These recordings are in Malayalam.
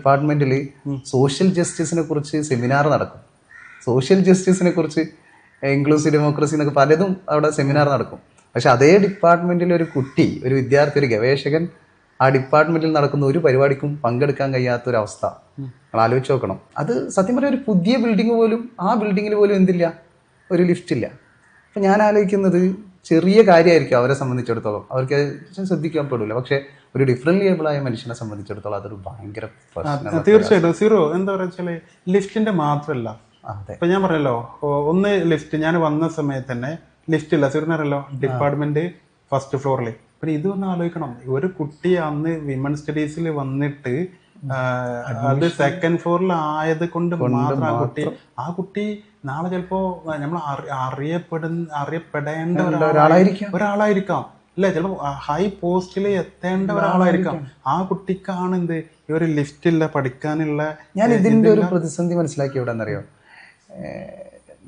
ഡിപ്പാർട്ട്മെന്റിൽ സോഷ്യൽ ജസ്റ്റിസിനെ കുറിച്ച് സെമിനാർ നടക്കും. സോഷ്യൽ ജസ്റ്റിസിനെ കുറിച്ച് ഇൻക്ലൂസീവ് ഡെമോക്രസി എന്നൊക്കെ പലതും അവിടെ സെമിനാർ നടക്കും. പക്ഷെ അതേ ഡിപ്പാർട്ട്മെന്റിൽ ഒരു കുട്ടി ഒരു വിദ്യാർത്ഥി ഒരു ഗവേഷകൻ ആ ഡിപ്പാർട്ട്മെന്റിൽ നടക്കുന്ന ഒരു പരിപാടിക്കും പങ്കെടുക്കാൻ കഴിയാത്ത ഒരു അവസ്ഥ നമ്മൾ ആലോചിച്ച് നോക്കണം. അത് സത്യം പറഞ്ഞാൽ ഒരു പുതിയ ബിൽഡിംഗ് പോലും ആ ബിൽഡിങ്ങിൽ പോലും എന്തില്ല? ഒരു ലിഫ്റ്റ് ഇല്ല. അപ്പം ഞാൻ ആലോചിക്കുന്നത് ചെറിയ കാര്യമായിരിക്കും അവരെ സംബന്ധിച്ചിടത്തോളം. അവർക്ക് ശ്രദ്ധിക്കാൻ പെടില്ല. പക്ഷെ ഒരു ഡിഫറെന്റ് ലേബിളായ മനുഷ്യനെ സംബന്ധിച്ചിടത്തോളം അതൊരു ഭയങ്കര തീർച്ചയായിട്ടും. സീറോ എന്താ പറയുക ലിഫ്റ്റിന്റെ മാത്രമല്ല അതെ. ഇപ്പൊ ഞാൻ പറയല്ലോ ഒന്ന് ലിഫ്റ്റ് ഞാൻ വന്ന സമയത്ത് തന്നെ ലിഫ്റ്റ് ഇല്ല സീറിനറിയല്ലോ ഡിപ്പാർട്ട്മെന്റ് ഫസ്റ്റ് ഫ്ലോറിൽ പിന്നെ ഇതൊന്ന് ആലോചിക്കണം. ഒരു കുട്ടി അന്ന് വിമൻ സ്റ്റഡീസിൽ വന്നിട്ട് അത് സെക്കൻഡ് ഫ്ലോറിൽ ആയത് കൊണ്ട് മാത്രം ആ കുട്ടി ആ കുട്ടി നാളെ ചിലപ്പോ നമ്മൾ അറിയപ്പെടുന്ന അറിയപ്പെടേണ്ട ഒരാളായി- ഒരാളായിരിക്കാം. ഒരാളായിരിക്കാം. അല്ലെ ചിലപ്പോ ഹൈ പോസ്റ്റിൽ എത്തേണ്ട ഒരാളായിരിക്കാം. ആ കുട്ടിക്കാണ് എന്ത്? ഈ ഒരു ലിഫ്റ്റ് ഇല്ല പഠിക്കാനുള്ള ഞാൻ ഇതിന്റെ ഒരു പ്രതിസന്ധി മനസ്സിലാക്കി എവിടെ എന്നറിയോ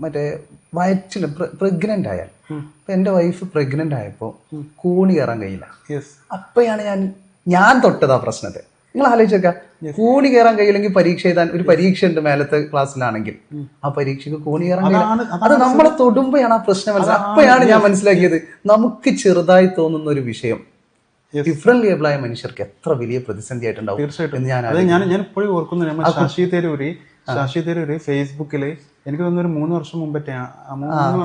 മറ്റേ വയറ്റിൽ പ്രഗ്നന്റ് ആയാൽ. ഇപ്പൊ എന്റെ വൈഫ് പ്രഗ്നന്റ് ആയപ്പോ കൂണി കയറാൻ കഴിയില്ല. യെസ് അപ്പോഴാണ് ഞാൻ ഞാൻ തൊട്ടത് ആ പ്രശ്നത്തെ. നിങ്ങൾ ആലോചിച്ചേക്ക. കൂണി കയറാൻ കഴിയില്ലെങ്കിൽ പരീക്ഷ എഴുതാൻ ഒരു പരീക്ഷ ഉണ്ട് മേലത്തെ ക്ലാസ്സിലാണെങ്കിൽ. ആ പരീക്ഷക്ക് കൂണി കയറാൻ കഴിയില്ല. അത് നമ്മളെ തൊടുമ്പോഴാണ് ആ പ്രശ്നം മനസ്സിലായത് അപ്പോഴാണ് ഞാൻ മനസ്സിലാക്കിയത്. നമുക്ക് ചെറുതായി തോന്നുന്ന ഒരു വിഷയം. ഡിഫറെന്റ് ലേബിളായ മനുഷ്യർക്ക് എത്ര വലിയ പ്രതിസന്ധി ആയിട്ടുണ്ടാവും തീർച്ചയായിട്ടും. ഞാൻ ഞാൻ ഞാൻ ഇപ്പോഴും ഓർക്കുന്നു. നമ്മൾ ശശി തരൂര് ശശി തരൂര് ഫേസ്ബുക്കിൽ എനിക്ക് തോന്നുന്നു ഒരു മൂന്ന് വർഷം മുമ്പത്തെ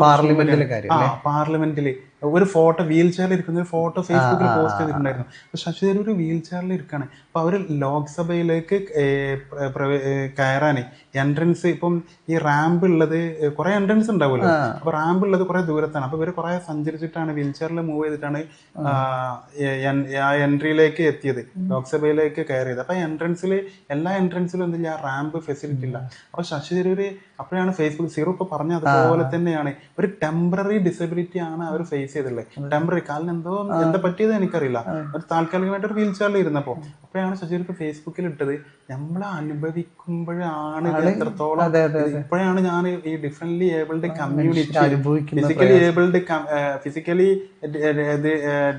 പാർലമെന്റിലെ കാര്യം ആ പാർലമെന്റിൽ ഒരു ഫോട്ടോ വീൽ ചെയറിൽ ഇരിക്കുന്ന ഒരു ഫോട്ടോ ഫേസ്ബുക്കിൽ പോസ്റ്റ് ചെയ്തിട്ടുണ്ടായിരുന്നു. അപ്പൊ ശശി തരൂർ വീൽ ചെയറിൽ ഇരിക്കാണ് അപ്പൊ അവർ ലോക്സഭയിലേക്ക് കയറാനേ എൻട്രൻസ് ഇപ്പം ഈ റാമ്പ് ഉള്ളത് കുറെ എൻട്രൻസ് ഉണ്ടാവുമല്ലോ. അപ്പൊ റാമ്പ് ഉള്ളത് കുറെ ദൂരത്താണ്. അപ്പൊ ഇവർ കുറെ സഞ്ചരിച്ചിട്ടാണ് വീൽ ചെയറിൽ മൂവ് ചെയ്തിട്ടാണ് ആ, എൻട്രിയിലേക്ക് എത്തിയത്. ലോക്സഭയിലേക്ക് കയറിയത്. അപ്പൊ എൻട്രൻസിൽ എല്ലാ എൻട്രൻസിലും എന്തില്ല റാമ്പ് ഫെസിലിറ്റി ഇല്ല. അപ്പൊ ശശി അപ്പോഴാണ് ഫേസ്ബുക്ക് സീറോ ഇപ്പൊ പറഞ്ഞ അതുപോലെ തന്നെയാണ്. ഒരു ടെമ്പററി ഡിസബിലിറ്റി ആണ് അവർ ഫേസ് ചെയ്തിട്ടുള്ളത് ടെമ്പററി കാലിന് എന്തോ എന്താ പറ്റിയത് എനിക്കറിയില്ല. ഒരു താൽക്കാലികമായിട്ട് ഒരു വീൽ ചെയറിൽ ഇരുന്നപ്പോ അപ്പോഴാണ് ശശിക്ക് ഫേസ്ബുക്കിൽ ഇട്ടത്. നമ്മൾ അനുഭവിക്കുമ്പോഴാണ് എത്രത്തോളം ഇപ്പോഴാണ് ഞാൻ ഈ differently abled community physically abled physically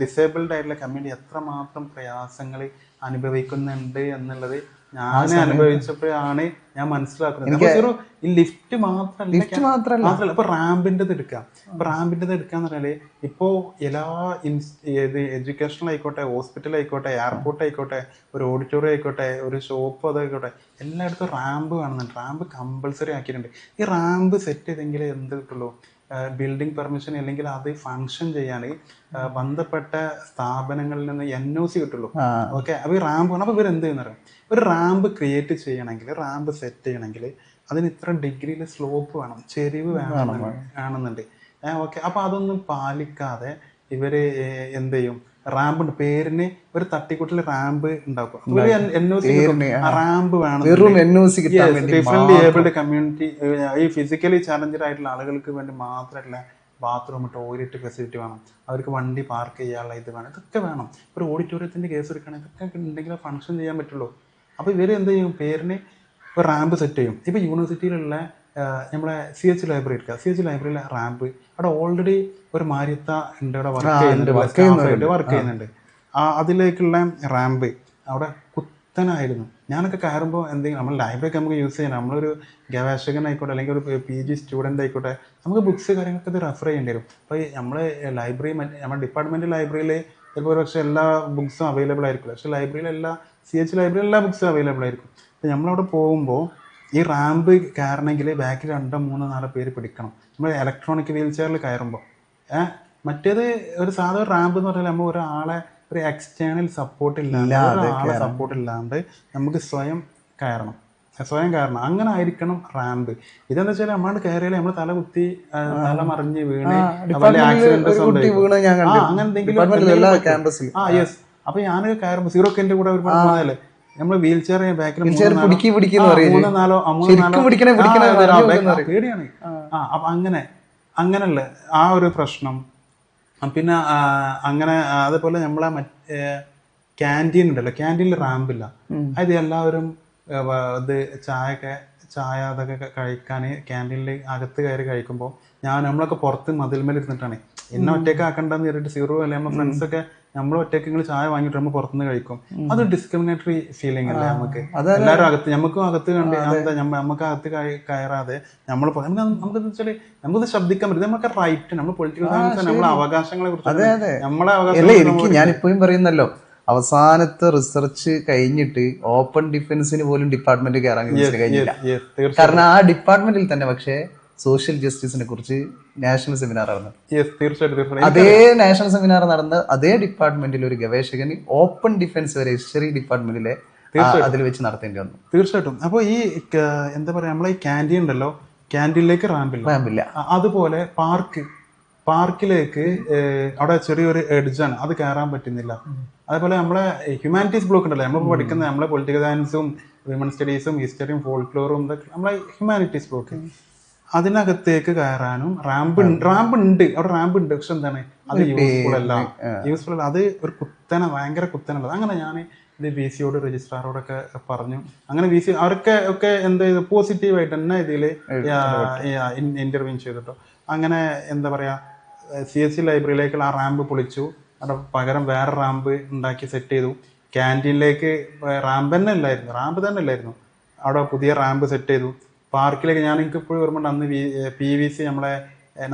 disabled ആയിട്ടുള്ള കമ്മ്യൂണിറ്റി എത്രമാത്രം പ്രയാസങ്ങൾ അനുഭവിക്കുന്നുണ്ട് എന്നുള്ളത് ഞാൻ അനുഭവിച്ചപ്പോഴാണ് ഞാൻ മനസ്സിലാക്കുന്നത്. ഈ ലിഫ്റ്റ് മാത്രമല്ല ലിഫ്റ്റ് മാത്രല്ല. മാത്രമല്ല ഇപ്പൊ റാമ്പിന്റെത് എടുക്കാം. ഇപ്പൊ റാമ്പിന്റെത് എടുക്കാന്ന് പറഞ്ഞാൽ ഇപ്പോ എല്ലാ ഏത് എഡ്യൂക്കേഷണൽ ആയിക്കോട്ടെ ഹോസ്പിറ്റൽ ആയിക്കോട്ടെ എയർപോർട്ട് ആയിക്കോട്ടെ ഒരു ഓഡിറ്റോറിയം ആയിക്കോട്ടെ ഒരു ഷോപ്പ് അതായിക്കോട്ടെ എല്ലായിടത്തും റാമ്പ് കാണുന്നുണ്ട്. റാമ്പ് കമ്പൽസറി ആക്കിയിട്ടുണ്ട്. ഈ റാമ്പ് സെറ്റ് ചെയ്തെങ്കിലേ എന്ത് കിട്ടുള്ളൂ? ബിൽഡിംഗ് പെർമിഷൻ അല്ലെങ്കിൽ അത് ഫങ്ഷൻ ചെയ്യാൻ ബന്ധപ്പെട്ട സ്ഥാപനങ്ങളിൽ നിന്ന് എൻ ഒ സി കിട്ടുള്ളൂ. ഓക്കെ അപ്പൊ ഈ റാമ്പ് അപ്പൊ ഇവർ എന്ത് ചെയ്യുന്ന ഒരു റാമ്പ് ക്രിയേറ്റ് ചെയ്യണമെങ്കിൽ റാമ്പ് സെറ്റ് ചെയ്യണമെങ്കിൽ അതിന് ഇത്ര ഡിഗ്രിയിൽ സ്ലോപ്പ് വേണം ചെരിവ് വേണം വേണമെന്നുണ്ട് ഓക്കെ അപ്പൊ അതൊന്നും പാലിക്കാതെ ഇവർ എന്ത് ചെയ്യും? റാമ്പ് ഉണ്ട്. പേരിന് ഒരു തട്ടിക്കൂട്ടിൽ റാമ്പ് ഉണ്ടാക്കും. റാമ്പ് വേണം ഡിഫറെന്റ് ഏബിൾഡ് കമ്മ്യൂണിറ്റി ഈ ഫിസിക്കലി ചാലഞ്ചഡ് ആയിട്ടുള്ള ആളുകൾക്ക് വേണ്ടി മാത്രമല്ല ബാത്റൂം ടോയ്ലറ്റ് ഫെസിലിറ്റി വേണം. അവർക്ക് വണ്ടി പാർക്ക് ചെയ്യാനുള്ള ഇത് വേണം. ഇതൊക്കെ വേണം. ഒരു ഓഡിറ്റോറിയത്തിന്റെ കേസ് എടുക്കുകയാണെങ്കിൽ ഇതൊക്കെ ഉണ്ടെങ്കിൽ ഫംഗ്ഷൻ ചെയ്യാൻ പറ്റുള്ളൂ. അപ്പോൾ ഇവർ എന്ത് ചെയ്യും? പേരിന് ഒരു റാമ്പ് സെറ്റ് ചെയ്യും. ഇപ്പോൾ യൂണിവേഴ്സിറ്റിയിലുള്ള നമ്മളെ സി എച്ച് ലൈബ്രറി എടുക്കുക സി എച്ച് ലൈബ്രറിയിലെ റാമ്പ്. അവിടെ ഓൾറെഡി ഒരു മാര്യത്ത ഉണ്ട് അവിടെ വർക്ക് ചെയ്യുന്നുണ്ട്. വർക്ക് ചെയ്യുന്നുണ്ട്. ആ അതിലേക്കുള്ള റാമ്പ് അവിടെ കുത്തനായിരുന്നു. ഞാനൊക്കെ കയറുമ്പോൾ എന്തെങ്കിലും നമ്മൾ ലൈബ്രറി നമുക്ക് യൂസ് ചെയ്യാം. നമ്മളൊരു ഗവേഷകനായിക്കോട്ടെ അല്ലെങ്കിൽ ഒരു പി ജി സ്റ്റുഡന്റ് ആയിക്കോട്ടെ നമുക്ക് ബുക്സ് കാര്യങ്ങളൊക്കെ ഇത് റെഫർ ചെയ്യേണ്ടി വരും. അപ്പോൾ നമ്മൾ ലൈബ്രറി നമ്മുടെ ഡിപ്പാർട്ട്മെന്റ് ലൈബ്രറിയിൽ ചിലപ്പോൾ ഒരു പക്ഷേ എല്ലാ ബുക്സും അവൈലബിൾ ആയിരിക്കും. പക്ഷേ ലൈബ്രറിയിൽ എല്ലാ സി എച്ച് ലൈബ്രറിയിൽ എല്ലാ ബുക്സും അവൈലബിൾ ആയിരിക്കും. അപ്പോൾ നമ്മളവിടെ പോകുമ്പോൾ ഈ റാമ്പ് കയറണമെങ്കിൽ ബാക്കിൽ രണ്ടോ മൂന്നോ നാലോ പേര് പിടിക്കണം. നമ്മൾ ഇലക്ട്രോണിക് വീൽ ചെയറിൽ കയറുമ്പോൾ ഏഹ് മറ്റേത് ഒരു സാധാരണ റാമ്പ് എന്ന് പറഞ്ഞാൽ നമ്മൾ ഒരാളെ ഒരു എക്സ്റ്റേണൽ സപ്പോർട്ട് ഇല്ലാണ്ട് ഒരാളെ സപ്പോർട്ട് ഇല്ലാണ്ട് നമുക്ക് സ്വയം കയറണം. സ്വയം കയറണം. അങ്ങനെ ആയിരിക്കണം റാമ്പ്. ഇതെന്താ വെച്ചാൽ നമ്മൾ കയറിയാൽ നമ്മൾ തല കുത്തി തല മറിഞ്ഞ് വീണ് ആക്സിഡന്റ് അങ്ങനെ എന്തെങ്കിലും ആ യെസ് അപ്പൊ ഞാനൊക്കെ കയറുമ്പോൾ സീറോ കെന്റെ കൂടെ ഒരുപാട് നമ്മൾ വീൽ ചെയർ ബാക്കിൽ പിടിക്കി പിടിക്കുന്നു നാലോ മൂന്നോ പേടിയാണ്. ആ. അപ്പൊ അങ്ങനെ അങ്ങനല്ല. ആ ഒരു പ്രശ്നം. പിന്നെ അങ്ങനെ അതേപോലെ നമ്മളെ മറ്റേ ക്യാന്റീൻ ഉണ്ടല്ലോ. ക്യാന്റീനിൽ റാമ്പില്ല അത് എല്ലാവരും ഇത് ചായയൊക്കെ ചായ അതൊക്കെ കഴിക്കാൻ ക്യാന്റീനിൽ അകത്ത് കയറി കഴിക്കുമ്പോൾ ഞാൻ നമ്മളൊക്കെ പുറത്ത് മതിൽമേൽ ഇരുന്നിട്ടാണ് എന്നെ ഒറ്റയ്ക്ക് ആക്കണ്ടെന്ന് പറഞ്ഞിട്ട് സീറോ അല്ലെ? നമ്മുടെ ഫ്രണ്ട്സ് ഒക്കെ നമ്മൾ ഒറ്റയ്ക്ക് ചായ വാങ്ങിയിട്ട് നമ്മൾ പുറത്തുനിന്ന് കഴിക്കും. അത് ഡിസ്ക്രിമിനേറ്ററി ഫീലിംഗ് അല്ലേ നമുക്ക്? എല്ലാവരും അകത്ത് നമുക്കും അകത്ത് കണ്ട് എന്താ നമുക്ക് അകത്ത് കയറാതെ നമ്മൾ നമുക്ക് വെച്ചാൽ നമുക്കത് ശബ്ദിക്കാൻ പറ്റും നമുക്ക് റൈറ്റ് നമ്മൾ പൊളിറ്റിക്കൽ നമ്മളെ അവകാശങ്ങളെ കുറിച്ച് നമ്മളെ അവകാശം ഇപ്പോഴും പറയുന്നല്ലോ അവസാനത്തെ റിസർച്ച് കഴിഞ്ഞിട്ട് ഓപ്പൺ ഡിഫൻസിന് പോലും ഡിപ്പാർട്ട്മെന്റ് കയറാൻ കഴിഞ്ഞില്ല. കാരണം ആ ഡിപ്പാർട്ട്മെന്റിൽ തന്നെ പക്ഷേ സോഷ്യൽ ജസ്റ്റിസിനെ കുറിച്ച് നാഷണൽ സെമിനാർ നടന്നു യെസ് തീർച്ചയായിട്ടും അതേ നാഷണൽ സെമിനാർ നടന്ന അതേ ഡിപ്പാർട്ട്മെന്റിൽ ഒരു ഗവേഷകന് ഓപ്പൺ ഡിഫൻസ് വരെ ഹിസ്റ്ററി ഡിപ്പാർട്ട്മെന്റിലെ അതിൽ വെച്ച് നടത്തേണ്ടി വന്നു. തീർച്ചയായിട്ടും. അപ്പോൾ ഈ എന്താ പറയാ നമ്മളെ ഈ ക്യാന്റീൻ ഉണ്ടല്ലോ ക്യാന്റീനിലേക്ക് റാമ്പില്ല റാമ്പില്ല അതുപോലെ പാർക്ക് പാർക്കിലേക്ക് അവിടെ ചെറിയൊരു എഡ്ജാണ് അത് കയറാൻ പറ്റുന്നില്ല. അതേപോലെ നമ്മളെ ഹ്യൂമാനിറ്റീസ് ബ്ലോക്ക് ഉണ്ടല്ലോ. നമ്മൾ പഠിക്കുന്ന നമ്മളെ പൊളിറ്റിക്കൽ സയൻസും വിമൻ സ്റ്റഡീസും ഹിസ്റ്ററിയും ഫോൾക്ലോറും ഇതൊക്കെ നമ്മളെ ഹ്യൂമാനിറ്റീസ് ബ്ലോക്ക് അതിനകത്തേക്ക് കയറാനും റാമ്പ് റാമ്പ് ഉണ്ട് അവിടെ റാമ്പ് ഉണ്ട് പക്ഷെ എന്താണ്? അത് യൂസ്ഫുൾ അല്ല. യൂസ്ഫുൾ അല്ല. അത് ഒരു കുത്തന ഭയങ്കര കുത്തനുള്ളത് അങ്ങനെ ഞാൻ ഇത് വി സിയോട് രജിസ്ട്രാറോടൊക്കെ പറഞ്ഞു. അങ്ങനെ വി സി അവരൊക്കെ ഒക്കെ എന്ത് ചെയ്തു? പോസിറ്റീവായിട്ട് തന്നെ ഇതിൽ ഇന്റർവ്യൂ ചെയ്തിട്ടോ. അങ്ങനെ എന്താ പറയാ സി എസ് സി ലൈബ്രറിയിലേക്കുള്ള ആ റാമ്പ് പൊളിച്ചു. അവിടെ പകരം വേറെ റാമ്പ് ഉണ്ടാക്കി സെറ്റ് ചെയ്തു. ക്യാന്റീനിലേക്ക് റാമ്പ് തന്നെ ഇല്ലായിരുന്നു. റാമ്പ് തന്നെ ഇല്ലായിരുന്നു. അവിടെ പുതിയ റാമ്പ് സെറ്റ് ചെയ്തു. പാർക്കിലേക്ക് ഞാൻ എനിക്ക് ഇപ്പോഴും ഓർമ്മയുണ്ട്. അന്ന് പി വി സി നമ്മളെ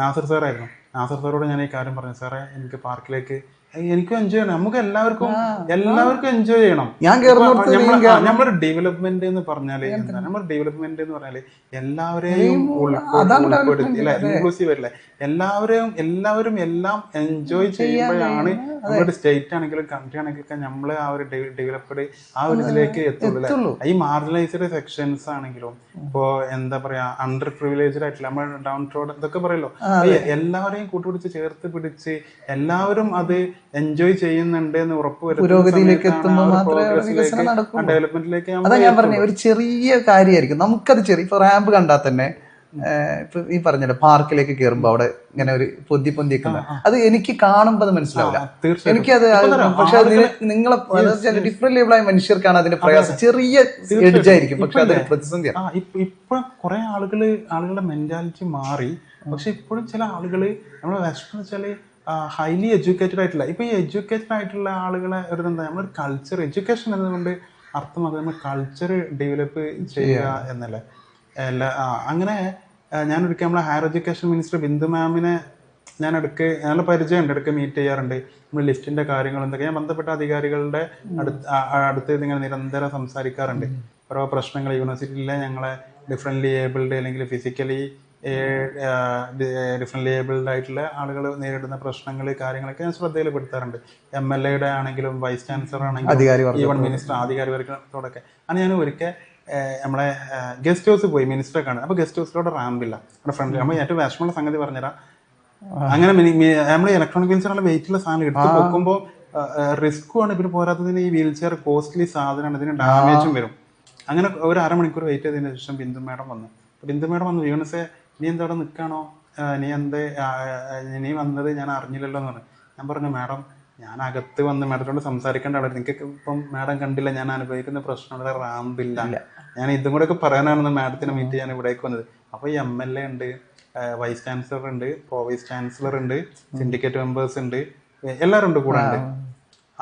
നാസർ സാറായിരുന്നു നാസർ സാറോട് ഞാൻ ഈ കാര്യം പറഞ്ഞു. സാറേ എനിക്ക് പാർക്കിലേക്ക് എനിക്കും എൻജോയ് ചെയ്യണം. നമുക്ക് എല്ലാവർക്കും എല്ലാവർക്കും എൻജോയ് ചെയ്യണം. ഞാൻ നമ്മുടെ ഡെവലപ്മെന്റ് എന്ന് പറഞ്ഞാൽ എന്താ നമ്മുടെ ഡെവലപ്മെന്റ് എന്ന് പറഞ്ഞാൽ എല്ലാവരെയും ഉൾപ്പെടുത്തി അല്ലെ? ഇൻക്ലൂസീവ് അല്ലേ എല്ലാവരെയും എല്ലാവരും എല്ലാം എൻജോയ് ചെയ്യുമ്പോഴാണ് നമ്മുടെ സ്റ്റേറ്റ് ആണെങ്കിലും കൺട്രി ആണെങ്കിലും നമ്മൾ ആ ഒരു ഡെവലപ്ഡ് ആ ഒരു ഇതിലേക്ക് എത്തുള്ളൂ. ഈ മാർജിനലൈസ്ഡ് സെക്ഷൻസ് ആണെങ്കിലും ഇപ്പോ എന്താ പറയാ അണ്ടർ പ്രിവിലേജ്ഡ് ആയിട്ടുള്ള നമ്മൾ ഡൗൺ റോഡ് ഇതൊക്കെ പറയല്ലോ. എല്ലാവരെയും കൂട്ടുപിടിച്ച് ചേർത്ത് പിടിച്ച് എല്ലാവരും അത് എൻജോയ് ചെയ്യുന്നുണ്ട് എന്ന് ഉറപ്പ് പുരോഗതിയിലേക്ക് എത്തുമ്പോൾ മാത്രമേ വികസനം നടക്കൂ ഡെവലപ്മെന്റിലേക്ക് അതാ ഞാൻ പറഞ്ഞ ഒരു ചെറിയ കാര്യമായിരിക്കും. നമുക്കത് ചെറിയ ഇപ്പൊ റാമ്പ് കണ്ടാൽ തന്നെ ഇപ്പൊ ഈ പറഞ്ഞല്ലോ പാർക്കിലേക്ക് കയറുമ്പോ അവിടെ ഇങ്ങനെ ഒരു പൊന്തി പൊന്തി അത് എനിക്ക് കാണുമ്പോൾ അത് മനസ്സിലാവില്ല. എനിക്കത് പക്ഷെ നിങ്ങളെ ഡിഫറെന്റ് ലേബിളായ മനുഷ്യർക്കാണ് അതിന്റെ പ്രയാസം. ചെറിയ എഡ്ജായിരിക്കും പക്ഷെ അതൊരു പ്രതിസന്ധിയാണ്. ഇപ്പൊ കുറെ ആളുകൾ ആളുകളുടെ മെന്റാലിറ്റി മാറി. പക്ഷെ ഇപ്പോഴും ചില ആളുകൾ നമ്മളെ വെച്ചാൽ ഹൈലി എഡ്യൂക്കേറ്റഡ് ആയിട്ടുള്ള ഇപ്പോൾ ഈ എഡ്യൂക്കേറ്റഡ് ആയിട്ടുള്ള ആളുകളെ ഒരു എന്താ നമ്മളൊരു കൾച്ചർ എഡ്യൂക്കേഷൻ എന്നതുകൊണ്ട് അർത്ഥമാക്കുന്നത് നമ്മൾ കൾച്ചർ ഡെവലപ്പ് ചെയ്യുക എന്നല്ലേ. അല്ല ആ, അങ്ങനെ ഞാൻ ഒരിക്കൽ നമ്മളെ ഹയർ എഡ്യൂക്കേഷൻ മിനിസ്റ്റർ ബിന്ദു മാമിനെ ഞാൻ ഇടയ്ക്ക് നല്ല പരിചയമുണ്ട് ഇടയ്ക്ക് മീറ്റ് ചെയ്യാറുണ്ട്. നമ്മൾ ലിസ്റ്റിന്റെ കാര്യങ്ങൾ എന്തൊക്കെ. ഞാൻ ബന്ധപ്പെട്ട അധികാരികളുടെ അടുത്ത് അടുത്ത് നിങ്ങൾ നിരന്തരം സംസാരിക്കാറുണ്ട്. ഓരോ പ്രശ്നങ്ങൾ യൂണിവേഴ്സിറ്റിയിലെ ഞങ്ങളെ ഡിഫറെന്റ്ലി ഏബിൾഡ് അല്ലെങ്കിൽ ഫിസിക്കലി ഡിഫറെന്റ്ലി ലേബിൾഡ് ആയിട്ടുള്ള ആളുകൾ നേരിടുന്ന പ്രശ്നങ്ങൾ കാര്യങ്ങളൊക്കെ ഞാൻ ശ്രദ്ധയിൽപ്പെടുത്താറുണ്ട്. എം എൽ എയുടെ ആണെങ്കിലും വൈസ് ചാൻസലർ ആണെങ്കിലും. ഈവൺ മിനിസ്റ്റർ ആധികാരി വർഗത്തോടൊക്കെ അന്ന് ഞാൻ ഒരിക്കൽ നമ്മളെ ഗസ്റ്റ് ഹൗസ് പോയി മിനിസ്റ്ററെ കാണും അപ്പോൾ ഗസ്റ്റ് ഹൗസിലോട് റാമ്പില്ല നമ്മുടെ ഫ്രണ്ട് നമ്മൾ ഏറ്റവും വിഷമമുള്ള സംഗതി പറഞ്ഞുതരാം അങ്ങനെ നമ്മൾ ഇലക്ട്രോണിക് വീൽ ചെയർ വെയിറ്റുള്ള സാധനം എടുത്ത് നോക്കുമ്പോൾ റിസ്ക്കും ആണ്. പിന്നെ പോരാത്തതിന് ഈ വീൽ ചെയർ കോസ്റ്റ്ലി സാധനമാണ്. ഇതിന് ഡാമേജും വരും. അങ്ങനെ ഒരു അരമണിക്കൂർ വെയിറ്റ് ചെയ്തതിന് ശേഷം ബിന്ദു മേഡം വന്നു. ബിന്ദു മേഡം വന്നു യൂണിസെ നീ എന്താ അവിടെ നിൽക്കാണോ നീ എന്ത് നീ വന്നത് ഞാൻ അറിഞ്ഞില്ലല്ലോ എന്ന് പറഞ്ഞു. ഞാൻ പറഞ്ഞു മാഡം ഞാൻ അകത്ത് വന്ന് മാഡത്തോട് സംസാരിക്കേണ്ട ആളായിരുന്നു. നിങ്ങൾക്ക് ഇപ്പം മാഡം കണ്ടില്ല ഞാൻ അനുഭവിക്കുന്ന പ്രശ്നങ്ങളുടെ റാമ്പില്ല. ഞാൻ ഇതും കൂടെ ഒക്കെ പറയാനാണെന്ന് മാഡത്തിനെ മീറ്റ് ചെയ്യാൻ ഇവിടേക്ക് വന്നത്. അപ്പോൾ ഈ എം എൽ എ ഉണ്ട് വൈസ് ചാൻസലർ ഉണ്ട് പ്രോ വൈസ് ചാൻസലർ ഉണ്ട് സിൻഡിക്കേറ്റ് മെമ്പേഴ്സ് ഉണ്ട് എല്ലാവരും ഉണ്ട് കൂടെ ഉണ്ട്.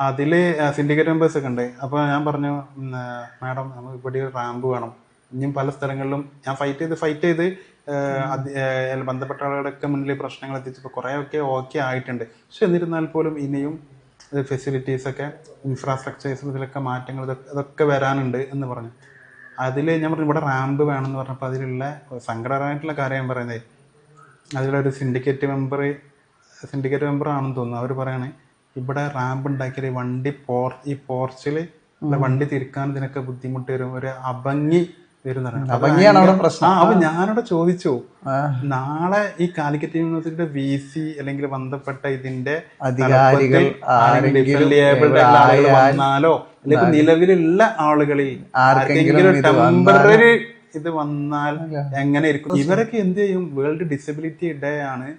അതിൽ സിൻഡിക്കേറ്റ് മെമ്പേഴ്സ് ഒക്കെ ഉണ്ട്. അപ്പോൾ ഞാൻ പറഞ്ഞു മാഡം നമുക്ക് ഇവിടെ ഒരു റാമ്പ് വേണം. ഇനിയും പല സ്ഥലങ്ങളിലും ഞാൻ ഫൈറ്റ് ചെയ്ത് ഫൈറ്റ് ചെയ്ത് ബന്ധപ്പെട്ട ആളുകളൊക്കെ മുന്നിൽ പ്രശ്നങ്ങൾ എത്തിച്ചപ്പോൾ കുറേയൊക്കെ ഓക്കെ ആയിട്ടുണ്ട്. പക്ഷെ എന്നിരുന്നാൽ പോലും ഇനിയും ഫെസിലിറ്റീസ് ഒക്കെ ഇൻഫ്രാസ്ട്രക്ചേഴ്സ് ഇതിലൊക്കെ മാറ്റങ്ങൾ ഇതൊക്കെ വരാനുണ്ട് എന്ന് പറഞ്ഞു. അതിൽ ഞാൻ പറഞ്ഞു ഇവിടെ റാമ്പ് വേണമെന്ന് പറഞ്ഞപ്പോൾ അതിലുള്ള സങ്കടകരമായിട്ടുള്ള കാര്യം ഞാൻ പറയുന്നത് അതിലൊരു സിൻഡിക്കേറ്റ് മെമ്പർ സിൻഡിക്കേറ്റ് മെമ്പർ ആണെന്ന് തോന്നുന്നു. അവർ പറയാണ് ഇവിടെ റാമ്പ് ഉണ്ടാക്കിയാൽ ഈ വണ്ടി പോർ ഈ പോർച്ചിൽ വണ്ടി തിരിക്കാൻ ഇതിനൊക്കെ ബുദ്ധിമുട്ട് വരും. ഒരു അഭംഗി അപ്പൊ ഞാനവിടെ ചോദിച്ചു. നാളെ ഈ കാലിക്കറ്റ് യൂണിവേഴ്സിറ്റിയുടെ വി സി അല്ലെങ്കിൽ ബന്ധപ്പെട്ട ഇതിന്റെ അധികാരികൾ വന്നാലോ അല്ലെങ്കിൽ നിലവിലുള്ള ആളുകളിൽ ആർക്കെങ്കിലും ടെമ്പററി ഇത് വന്നാൽ എങ്ങനെ ഇരിക്കും? ഇവരൊക്കെ എന്ത് ചെയ്യും? വേൾഡ് ഡിസബിലിറ്റി ഡേ ആണ്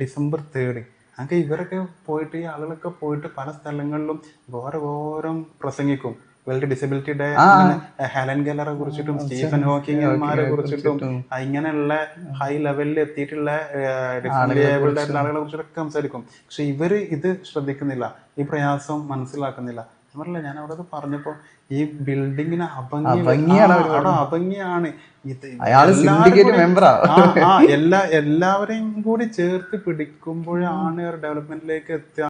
ഡിസംബർ തേർഡ് അങ്ങനെ ഇവരൊക്കെ പോയിട്ട് ഈ ആളുകളൊക്കെ പോയിട്ട് പല സ്ഥലങ്ങളിലും ഓരോരോ പ്രസംഗിക്കും. വേൾഡ് ഡിസബിലിറ്റി ഡേ ഹെലൻ ഗെല്ലറെ കുറിച്ചിട്ടും സ്റ്റീഫൻ ഹോക്കിംഗ്മാരെ കുറിച്ചിട്ടും ഇങ്ങനെയുള്ള ഹൈ ലെവലിൽ എത്തിയിട്ടുള്ള ഡിസബിൾഡ് ആയിട്ടുള്ള ആളുകളെ കുറിച്ചിട്ടൊക്കെ സംസാരിക്കും. പക്ഷെ ഇവർ ഇത് ശ്രദ്ധിക്കുന്നില്ല. ഈ പ്രയാസം മനസ്സിലാക്കുന്നില്ല. പറഞ്ഞില്ല ഞാൻ അവിടെ പറഞ്ഞപ്പോ ഈ ബിൽഡിങ്ങിന് അഭംഗി അഭംഗിയാണ് ഇത് എല്ലാ എല്ലാവരെയും കൂടി ചേർത്ത് പിടിക്കുമ്പോഴാണ് ഒരു ഡെവലപ്മെന്റിലേക്ക് എത്തുക.